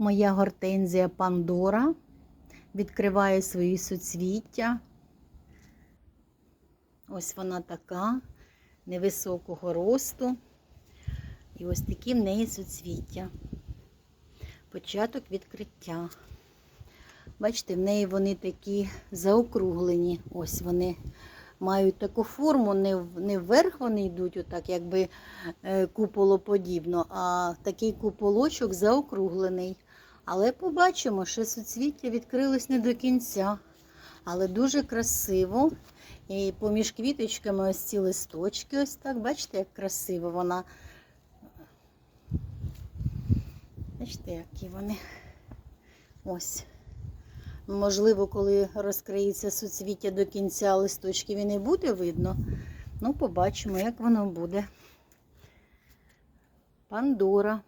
Моя гортензія Пандора відкриває свої суцвіття. Ось вона така, невисокого росту. І ось такі в неї суцвіття. Початок відкриття. Бачите, в неї вони такі заокруглені. Ось вони мають таку форму, не, не вверх вони йдуть, отак, якби е, куполоподібно, а такий куполочок заокруглений. Але побачимо, що суцвіття відкрилось не до кінця. Але дуже красиво. І поміж квіточками ось ці листочки, ось так, бачите, як красиво вона. Бачите, які вони. Ось. Можливо, коли розкриється суцвіття до кінця листочків і не буде видно. Ну, побачимо, як воно буде. Пандора.